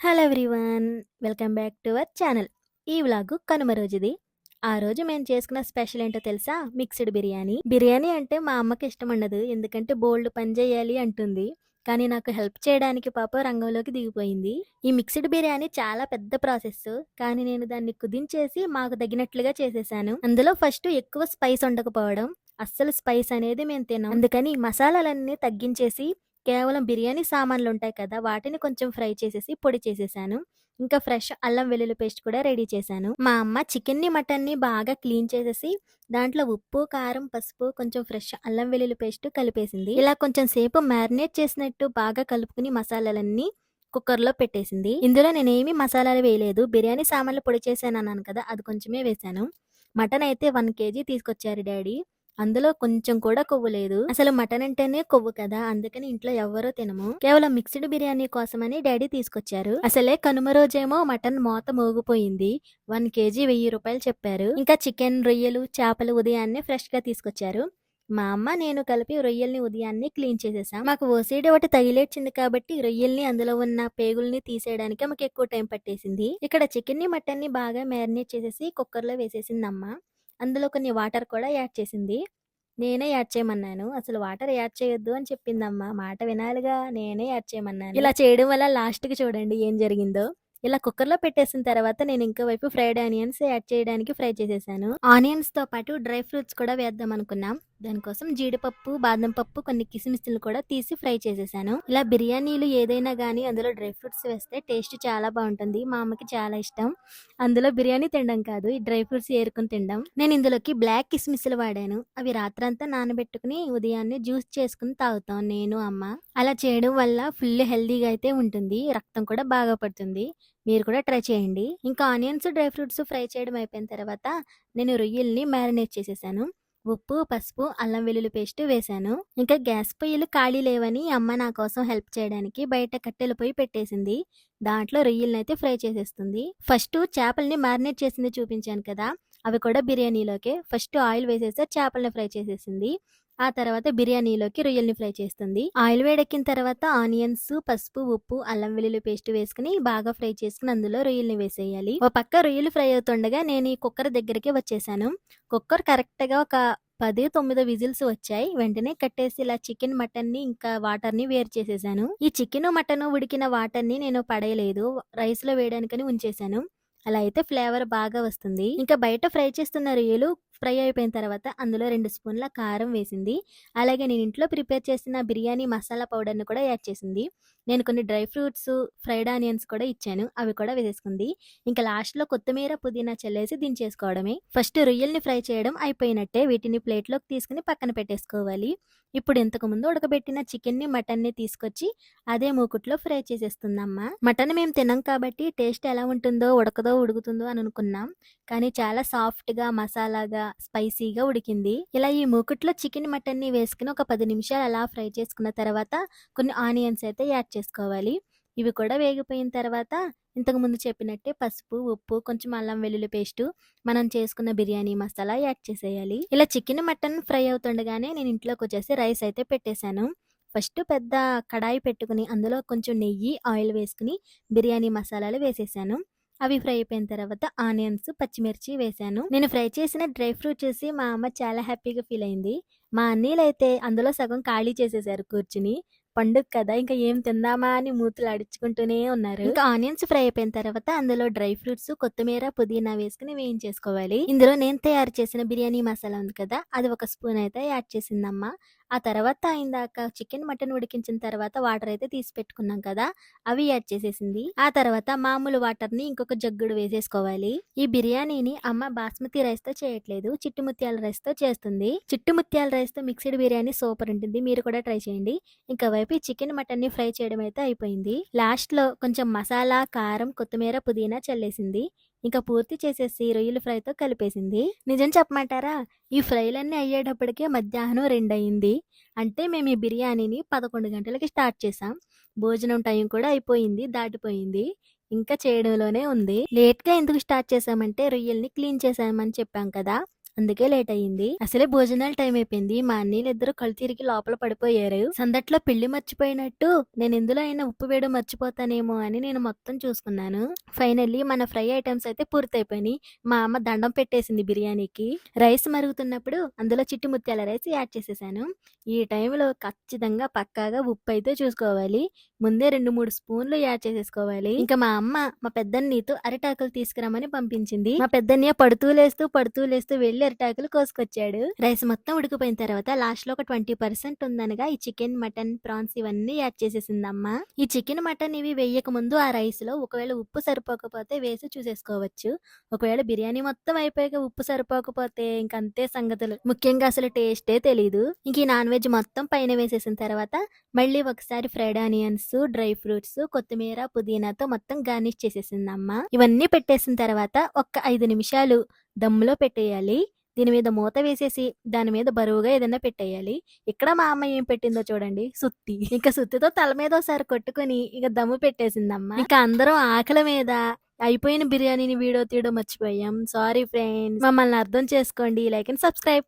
Hello everyone welcome back to our channel ఈ vlog Kanuma రోజుది. ఆ రోజు మేము చేసుకున్న స్పెషల్ ఏంటో తెలుసా? మిక్స్డ్ బిర్యానీ. బిర్యానీ అంటే మా అమ్మకి ఇష్టం ఉండదు ఎందుకంటే బోల్డ్ పని చేయాలి అంటుంది. కానీ నాకు హెల్ప్ చేయడానికి పాప రంగంలోకి దిగిపోయింది. ఈ మిక్స్డ్ బిర్యానీ చాలా పెద్ద ప్రాసెస్ కానీ నేను దాన్ని కుదించేసి మాకు తగినట్లుగా చేసేసాను. అందులో ఫస్ట్ ఎక్కువ స్పైస్ ఉండకపోవడం అస్సలు స్పైస్ అనేది మేము తిన్నాం అందుకని మసాలాలన్నీ తగ్గించేసి కేవలం బిర్యానీ సామాన్లు ఉంటాయి కదా వాటిని కొంచెం ఫ్రై చేసేసి పొడి చేసేసాను. ఇంకా ఫ్రెష్ అల్లం వెల్లుల్లి పేస్ట్ కూడా రెడీ చేశాను. మా అమ్మ చికెన్ని మటన్ని బాగా క్లీన్ చేసేసి దాంట్లో ఉప్పు కారం పసుపు కొంచెం ఫ్రెష్ అల్లం వెల్లుల్లి పేస్ట్ కలిపేసింది. ఇలా కొంచెం సేపు మ్యారినేట్ చేసినట్టు బాగా కలుపుకుని మసాలాలన్నీ కుక్కర్లో పెట్టేసింది. ఇందులో నేనేమి మసాలాలు వేయలేదు. బిర్యానీ సామాన్లు పొడి చేశాను అన్నాను కదా అది కొంచెమే వేశాను. మటన్ అయితే వన్ కేజీ తీసుకొచ్చారు డాడీ. అందులో కొంచెం కూడా కొవ్వు లేదు. అసలు మటన్ అంటేనే కొవ్వు కదా అందుకని ఇంట్లో ఎవ్వరూ తినము. కేవలం మిక్స్డ్ బిర్యానీ కోసమని డాడీ తీసుకొచ్చారు. అసలే కనుమ రోజేమో మటన్ మోత మోగిపోయింది. వన్ కేజీ వెయ్యి రూపాయలు చెప్పారు. ఇంకా చికెన్ రొయ్యలు చేపలు ఉదయాన్నే ఫ్రెష్గా తీసుకొచ్చారు. మా అమ్మ నేను కలిపి రొయ్యల్ని ఉదయాన్నే క్లీన్ చేసేసాం. మాకు ఓసీడీ ఒకటి తగిలేచ్చింది కాబట్టి రొయ్యల్ని అందులో ఉన్న పేగుల్ని తీసేయడానికి మాకు ఎక్కువ టైం పట్టేసింది. ఇక్కడ చికెన్ని మటన్ని బాగా మ్యారినేట్ చేసేసి కుక్కర్లో వేసేసింది అమ్మ. అందులో కొన్ని వాటర్ కూడా యాడ్ చేసింది. నేనే యాడ్ చేయమన్నాను. అసలు వాటర్ యాడ్ చేయొద్దు అని చెప్పిందమ్మా. మాట వినాలిగా. నేనే యాడ్ చేయమన్నాను. ఇలా చేయడం వల్ల లాస్ట్కి చూడండి ఏం జరిగిందో. ఇలా కుక్కర్లో పెట్టేసిన తర్వాత నేను ఇంకో వైపు ఫ్రైడ్ ఆనియన్స్ యాడ్ చేయడానికి ఫ్రై చేసేసాను. ఆనియన్స్తో పాటు డ్రై ఫ్రూట్స్ కూడా వేద్దాం అనుకున్నాం. దానికోసం జీడిపప్పు బాదం పప్పు కొన్ని కిస్మిస్లు కూడా తీసి ఫ్రై చేసేసాను. ఇలా బిర్యానీలు ఏదైనా కానీ అందులో డ్రై ఫ్రూట్స్ వేస్తే టేస్ట్ చాలా బాగుంటుంది. మా అమ్మకి చాలా ఇష్టం. అందులో బిర్యానీ తినడం కాదు ఈ డ్రై ఫ్రూట్స్ ఏరుకుని తినడం నేను ఇందులోకి బ్లాక్ కిస్మిస్లు వాడాను. అవి రాత్రంతా నానబెట్టుకుని ఉదయాన్నే జ్యూస్ చేసుకుని తాగుతాం నేను అమ్మ. అలా చేయడం వల్ల ఫుల్ హెల్దీగా అయితే ఉంటుంది. రక్తం కూడా బాగా పడుతుంది. మీరు కూడా ట్రై చేయండి. ఇంకా ఆనియన్స్ డ్రై ఫ్రూట్స్ ఫ్రై చేయడం అయిపోయిన తర్వాత నేను రొయ్యల్ని మ్యారినేట్ చేసేసాను. ఉప్పు పసుపు అల్లం వెల్లుల్లి పేస్ట్ వేశాను ఇంకా గ్యాస్ పొయ్యిలు ఖాళీ లేవని అమ్మ నా కోసం హెల్ప్ చేయడానికి బయట కట్టెల పొయ్యి పెట్టేసింది. దాంట్లో రొయ్యలనైతే ఫ్రై చేసేస్తుంది. ఫస్ట్ చేపల్ని మ్యారినేట్ చేసింది చూపించాను కదా అవి కూడా బిర్యానీలోకే. ఫస్ట్ ఆయిల్ వేసేసి చేపల్ని ఫ్రై చేసేసింది. ఆ తర్వాత బిర్యానీలోకి రొయ్యల్ని ఫ్రై చేస్తుంది. ఆయిల్ వేడెక్కిన తర్వాత ఆనియన్స్ పసుపు ఉప్పు అల్లం వెల్లుల్లి పేస్ట్ వేసుకుని బాగా ఫ్రై చేసుకుని అందులో రొయ్యల్ని వేసేయాలి. ఒక పక్క రొయ్యలు ఫ్రై అవుతుండగా నేను ఈ కుక్కర్ దగ్గరికి వచ్చేసాను. కుక్కర్ కరెక్ట్గా ఒక పది తొమ్మిది విజిల్స్ వచ్చాయి. వెంటనే కట్టేసి ఇలా చికెన్ మటన్ని ఇంకా వాటర్ని వేరు చేసేసాను. ఈ చికెన్ మటన్ ఉడికిన వాటర్ని నేను పడేయలేదు. రైస్లో వేయడానికని ఉంచేసాను. అలా అయితే ఫ్లేవర్ బాగా వస్తుంది. ఇంకా బయట ఫ్రై చేస్తున్న రొయ్యలు ఫ్రై అయిపోయిన తర్వాత అందులో రెండు స్పూన్ల కారం వేసింది. అలాగే నేను ఇంట్లో ప్రిపేర్ చేసిన బిర్యానీ మసాలా పౌడర్ని కూడా యాడ్ చేసింది. నేను కొన్ని డ్రై ఫ్రూట్స్ ఫ్రైడ్ ఆనియన్స్ కూడా ఇచ్చాను. అవి కూడా వేసేసుకుంది. ఇంకా లాస్ట్లో కొత్తిమీర పుదీనా చల్లేసి దించేసుకోవడమే. ఫస్ట్ రొయ్యల్ని ఫ్రై చేయడం అయిపోయినట్టే వీటిని ప్లేట్లోకి తీసుకుని పక్కన పెట్టేసుకోవాలి. ఇప్పుడు ఇంతకు ముందు ఉడకబెట్టిన చికెన్ని మటన్ని తీసుకొచ్చి అదే మూకుట్లో ఫ్రై చేసేస్తుందమ్మా. మటన్ మేము తినం కాబట్టి టేస్ట్ ఎలా ఉంటుందో ఉడకదో ఉడుకుతుందో అని అనుకున్నాం. కానీ చాలా సాఫ్ట్గా మసాలాగా స్పైసీగా ఉడికింది. ఇలా ఈ మూకుట్లో చికెన్ మటన్ని వేసుకుని ఒక పది నిమిషాలు అలా ఫ్రై చేసుకున్న తర్వాత కొన్ని ఆనియన్స్ అయితే యాడ్ చేసుకోవాలి. ఇవి కూడా వేగిపోయిన తర్వాత ఇంతకు ముందు చెప్పినట్టే పసుపు ఉప్పు కొంచెం అల్లం వెల్లుల్లి పేస్ట్ మనం చేసుకున్న బిర్యానీ మసాలా యాడ్ చేసేయాలి. ఇలా చికెన్ మటన్ ఫ్రై అవుతుండగానే నేను ఇంట్లోకి వచ్చేసి రైస్ అయితే పెట్టేశాను. ఫస్ట్ పెద్ద కడాయి పెట్టుకుని అందులో కొంచెం నెయ్యి ఆయిల్ వేసుకుని బిర్యానీ మసాలాలు వేసేసాను. అవి ఫ్రై అయిపోయిన తర్వాత ఆనియన్స్ పచ్చిమిర్చి వేశాను నేను ఫ్రై చేసిన డ్రై ఫ్రూట్ చూసి మా అమ్మ చాలా హ్యాపీగా ఫీల్ అయింది. మా అన్నీలు అయితే అందులో సగం ఖాళీ చేసేసారు కూర్చుని. పండుగ కదా ఇంకా ఏం తిందామా అని మూతులు అడుచుకుంటూనే ఉన్నారు. ఇంకా ఆనియన్స్ ఫ్రై అయిపోయిన తర్వాత అందులో డ్రై ఫ్రూట్స్ కొత్తిమీర పుదీనా వేసుకుని వేయించేసుకోవాలి. ఇందులో నేను తయారు చేసిన బిర్యానీ మసాలా ఉంది కదా అది ఒక స్పూన్ అయితే యాడ్ చేసిందమ్మా. ఆ తర్వాత ఇందాక చికెన్ మటన్ ఉడికించిన తర్వాత వాటర్ అయితే తీసి పెట్టుకున్నాం కదా అవి యాడ్ చేసేసింది. ఆ తర్వాత మామూలు వాటర్ని ఇంకొక జగ్గుడు వేసేసుకోవాలి. ఈ బిర్యానీని అమ్మ బాస్మతి రైస్తో చేయట్లేదు చిట్టు ముత్యాల రైస్తో చేస్తుంది. చిట్టు ముత్యాల రైస్తో మిక్స్డ్ బిర్యానీ సూపర్ ఉంటుంది మీరు కూడా ట్రై చేయండి. ఇంకా వైపు చికెన్ మటన్ని ఫ్రై చేయడం అయితే అయిపోయింది. లాస్ట్లో కొంచెం మసాలా కారం కొత్తిమీర పుదీనా చల్లేసింది. ఇంకా పూర్తి చేసేసి రొయ్యల ఫ్రైతో కలిపేసింది. నిజం చెప్పమంటారా? ఈ ఫ్రైలన్నీ అయ్యేటప్పటికే మధ్యాహ్నం రెండు అయింది అంటే మేము ఈ బిర్యానీని పదకొండు గంటలకి స్టార్ట్ చేసాం. భోజనం టైం కూడా అయిపోయింది దాటిపోయింది. ఇంకా చేయడంలోనే ఉంది. లేట్గా ఎందుకు స్టార్ట్ చేసామంటే రొయ్యల్ని క్లీన్ చేసామని చెప్పాం కదా. అందుకే లేట్ అయ్యింది. అసలే భోజనాల టైం అయిపోయింది. మా అన్నీళ్ళు ఇద్దరు కళ్ళు తిరిగి లోపల పడిపోయారు. సందట్లో పెళ్ళి మర్చిపోయినట్టు నేను ఎందులో అయినా ఉప్పు వేయడం మర్చిపోతానేమో అని నేను మొత్తం చూసుకున్నాను. ఫైనల్లీ మన ఫ్రై ఐటమ్స్ అయితే పూర్తయిపోయినాయి. మా అమ్మ దండం పెట్టేసింది బిర్యానీకి. రైస్ మరుగుతున్నప్పుడు అందులో చిట్టి ముత్యాల రైస్ యాడ్ చేసేసాను. ఈ టైంలో ఖచ్చితంగా పక్కాగా ఉప్పు అయితే చూసుకోవాలి. ముందే రెండు మూడు స్పూన్లు యాడ్ చేసేసుకోవాలి. ఇంకా మా అమ్మ మా పెద్దన్నీతో అరిటాకులు తీసుకురమ్మని పంపించింది. మా పెద్దన్నయ్య పడుతూ లేస్తూ పడుతూ లేస్తూ వెళ్ళి అరిటాకులు కోసుకొచ్చాడు. రైస్ మొత్తం ఉడికిపోయిన తర్వాత లాస్ట్లో ఒక ట్వంటీ పర్సెంట్ ఉందనగా ఈ చికెన్ మటన్ ప్రాన్స్ ఇవన్నీ యాడ్ చేసేసింది ఈ చికెన్ మటన్ ఇవి వేయక ముందు ఆ రైస్లో ఒకవేళ ఉప్పు సరిపోకపోతే వేసి చూసేసుకోవచ్చు. ఒకవేళ బిర్యానీ మొత్తం అయిపోయాక ఉప్పు సరిపోకపోతే ఇంకంతే సంగతులు. ముఖ్యంగా అసలు టేస్టే తెలీదు. ఇంక ఈ నాన్ వెజ్ మొత్తం పైన వేసేసిన తర్వాత మళ్ళీ ఒకసారి ఫ్రైడ్ ఆనియన్స్ డ్రై ఫ్రూట్స్ కొత్తిమీర పుదీనాతో మొత్తం గార్నిష్ చేసేసింది ఇవన్నీ పెట్టేసిన తర్వాత ఒక్క ఐదు నిమిషాలు దమ్ములో పెట్టేయాలి. దీని మీద మూత వేసేసి దాని మీద బరువుగా ఏదైనా పెట్టేయాలి. ఇక్కడ మా అమ్మ ఏం పెట్టిందో చూడండి సుత్తి. ఇంకా సుత్తితో తల మీద ఒకసారి కొట్టుకొని ఇక దమ్ము పెట్టేసిందమ్మ. ఇంకా అందరం ఆకలి మీద అయిపోయిన బిర్యానీని వీడియో తీయడం మర్చిపోయాం. సారీ ఫ్రెండ్స్ మమ్మల్ని అర్థం చేసుకోండి. Like and subscribe